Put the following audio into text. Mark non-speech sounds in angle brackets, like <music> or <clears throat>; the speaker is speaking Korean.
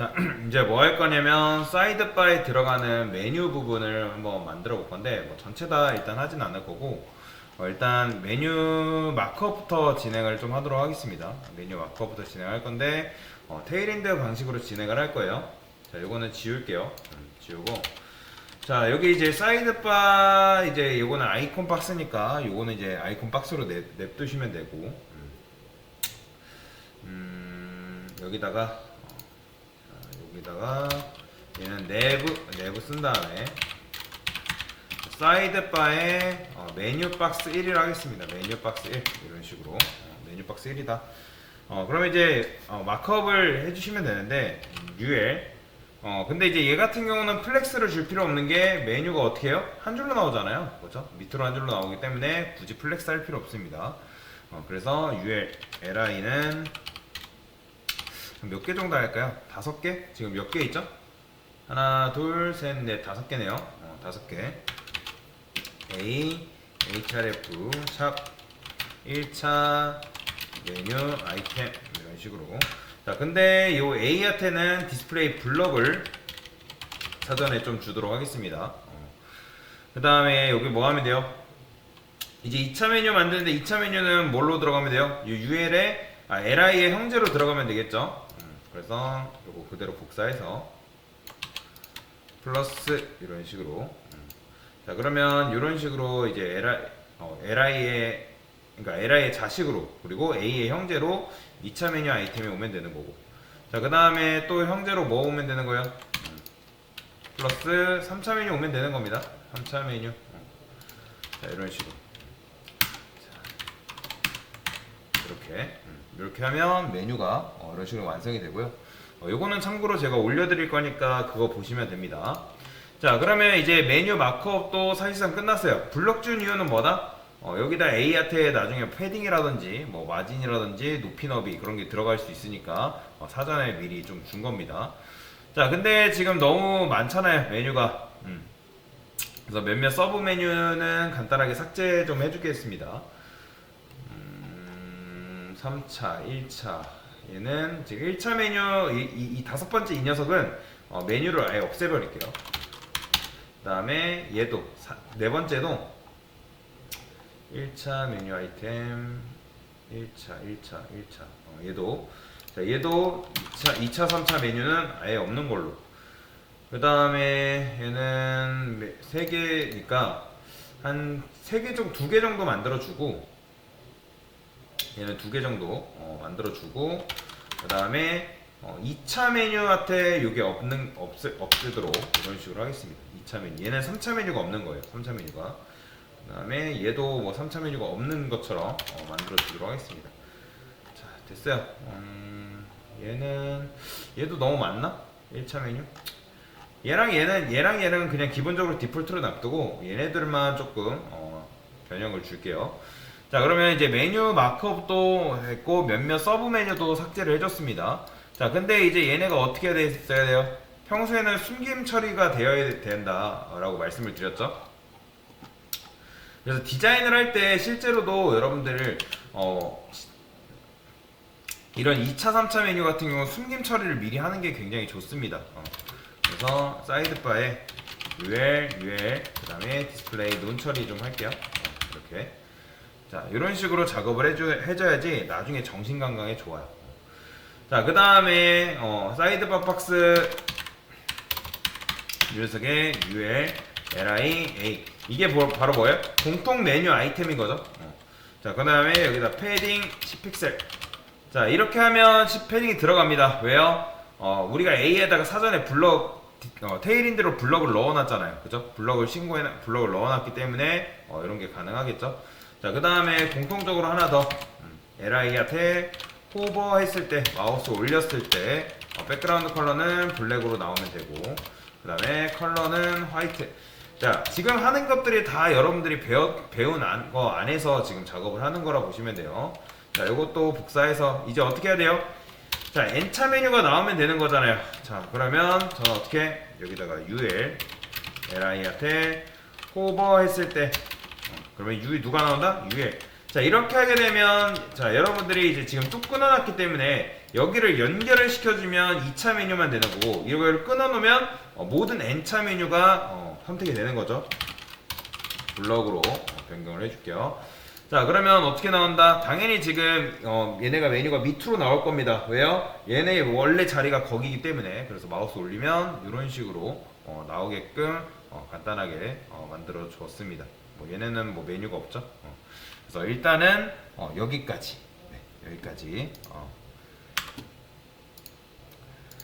자, <clears throat> 이제 뭐 할 거냐면 사이드 바에 들어가는 메뉴 부분을 한번 만들어 볼 건데 뭐 전체 다 일단 하진 않을 거고 어, 일단 메뉴 마크업부터 진행을 좀 하도록 하겠습니다. 메뉴 마크업부터 진행할 건데 어, 테일인드 방식으로 진행을 할 거예요. 자, 이거는 지울게요. 음, 지우고 자 여기 이제 사이드 바 이제 요거는 아이콘 박스니까 요거는 이제 아이콘 박스로 냅, 냅두시면 되고 음, 음, 여기다가 여기다가 얘는 내부 내부 쓴 다음에 사이드 바에 어, 메뉴 박스 1을 하겠습니다. 메뉴 박스 1 이런 식으로 어, 메뉴 박스 1이다. 어 그러면 이제 어, 마크업을 해주시면 되는데 음, UL 어 근데 이제 얘 같은 경우는 플렉스를 줄 필요 없는 게 메뉴가 어떻게 해요? 한 줄로 나오잖아요. 그렇죠? 밑으로 한 줄로 나오기 때문에 굳이 플렉스 할 필요 없습니다. 어 그래서 UL LI는 몇 개 정도 할까요? 다섯 개? 지금 몇 개 있죠? 하나, 둘, 셋, 넷, 다섯 개네요. 어, 다섯 개. A, HRF, 샵, 1차 메뉴, 아이템 이런 식으로. 자, 근데 요 A한테는 디스플레이 블럭을 사전에 좀 주도록 하겠습니다. 그 다음에 여기 뭐 하면 돼요? 이제 2차 메뉴 만드는데 2차 메뉴는 뭘로 들어가면 돼요? 이 UL에 아, LI의 형제로 들어가면 되겠죠? 음, 그래서 요거 그대로 복사해서 플러스 이런 식으로 음. 자 그러면 이런 식으로 이제 LI, 어, LI의 그러니까 LI의 자식으로 그리고 A의 형제로 2차 메뉴 아이템이 오면 되는 거고 자 그 다음에 또 형제로 뭐 오면 되는 거예요? 음. 플러스 3차 메뉴 오면 되는 겁니다 3차 메뉴 음. 자 이런 식으로 자, 이렇게 음, 이렇게 하면 메뉴가 어, 이런 식으로 완성이 되고요. 어, 요거는 참고로 제가 올려드릴 거니까 그거 보시면 됩니다. 자 그러면 이제 메뉴 마크업도 사실상 끝났어요. 블럭 준 이유는 뭐다? 어, 여기다 A한테 나중에 패딩이라든지 뭐 마진이라든지 높이 너비 그런 게 들어갈 수 있으니까 어, 사전에 미리 좀 준 겁니다. 자 근데 지금 너무 많잖아요 메뉴가. 음. 그래서 몇몇 서브 메뉴는 간단하게 삭제 좀 해주겠습니다. 음, 3차, 1차. 얘는 지금 1차 메뉴 이, 이, 이 다섯 번째 이 녀석은 어, 메뉴를 아예 없애버릴게요. 그 다음에 얘도 사, 네 번째도 1차 메뉴 아이템 1차 1차 1차. 어, 얘도. 자 얘도 2차 2차 3차 메뉴는 아예 없는 걸로. 그 다음에 얘는 세 개니까 한세개 정도 두개 정도 만들어 주고 얘는 두개 정도 어, 만들어 주고 그 다음에 어, 2차 메뉴한테 이게 없는 없애, 없애도록 이런 식으로 하겠습니다. 2차 메뉴. 얘는 3차 메뉴가 없는 거예요 3차 메뉴가. 그 다음에 얘도 뭐 3차 메뉴가 없는 것처럼 어, 만들어 주도록 하겠습니다. 자 됐어요. 음, 얘는 얘도 너무 많나? 1차 메뉴? 얘랑 얘는 얘랑 얘는 그냥 기본적으로 디폴트로 놔두고 얘네들만 조금 어, 변형을 줄게요 자 그러면 이제 메뉴 마크업도 했고 몇몇 서브 메뉴도 삭제를 해줬습니다. 자 근데 이제 얘네가 어떻게 해야 됐어야 돼요? 평소에는 숨김 처리가 되어야 된다 라고 말씀을 드렸죠. 그래서 디자인을 할 때 실제로도 여러분들 어 이런 2차 3차 메뉴 같은 경우 숨김 처리를 미리 하는 게 굉장히 좋습니다. 어. 그래서 사이드바에 UL, UL 그 다음에 디스플레이 논 처리 좀 할게요. 어, 이렇게 자 이런 식으로 작업을 해줘, 해줘야지 나중에 정신 건강에 좋아요 자 그 다음에 어, 사이드바 박스 이 녀석의 UL, LI, A 이게 뭐, 바로 뭐예요? 공통 메뉴 아이템인 거죠 어. 자 그 다음에 여기다 패딩 10픽셀 자 이렇게 하면 10 패딩이 들어갑니다 왜요? 어, 우리가 A에다가 사전에 블럭 어, 테일인대로 블럭을 넣어놨잖아요 그죠? 블럭을 신고해 블럭을 넣어놨기 때문에 어, 이런 게 가능하겠죠 자 그 다음에 공통적으로 하나 더. 음, LI한테 호버 했을 때 마우스 올렸을 때 어, 백그라운드 컬러는 블랙으로 나오면 되고 그 다음에 컬러는 화이트. 자 지금 하는 것들이 다 여러분들이 배워, 배운 안, 거 안에서 지금 작업을 하는 거라 보시면 돼요. 자 이것도 복사해서 이제 어떻게 해야 돼요? 자 N차 메뉴가 나오면 되는 거잖아요. 자 그러면 저는 어떻게 여기다가 UL LI한테 호버 했을 때 어, 그러면 U 누가 나온다? UL 자 이렇게 하게 되면 자 여러분들이 이제 지금 뚝 끊어놨기 때문에 여기를 연결을 시켜주면 2차 메뉴만 되는 거고 이걸 끊어놓으면 어, 모든 n차 메뉴가 어, 선택이 되는 거죠. 블럭으로 어, 변경을 해줄게요. 자 그러면 어떻게 나온다? 당연히 지금 어, 얘네가 메뉴가 밑으로 나올 겁니다. 왜요? 얘네 원래 자리가 거기기 때문에 그래서 마우스 올리면 이런 식으로 어, 나오게끔 어, 간단하게 어, 만들어 주었습니다. 뭐 얘네는 뭐 메뉴가 없죠. 어. 그래서 일단은 어, 여기까지 네, 여기까지 어,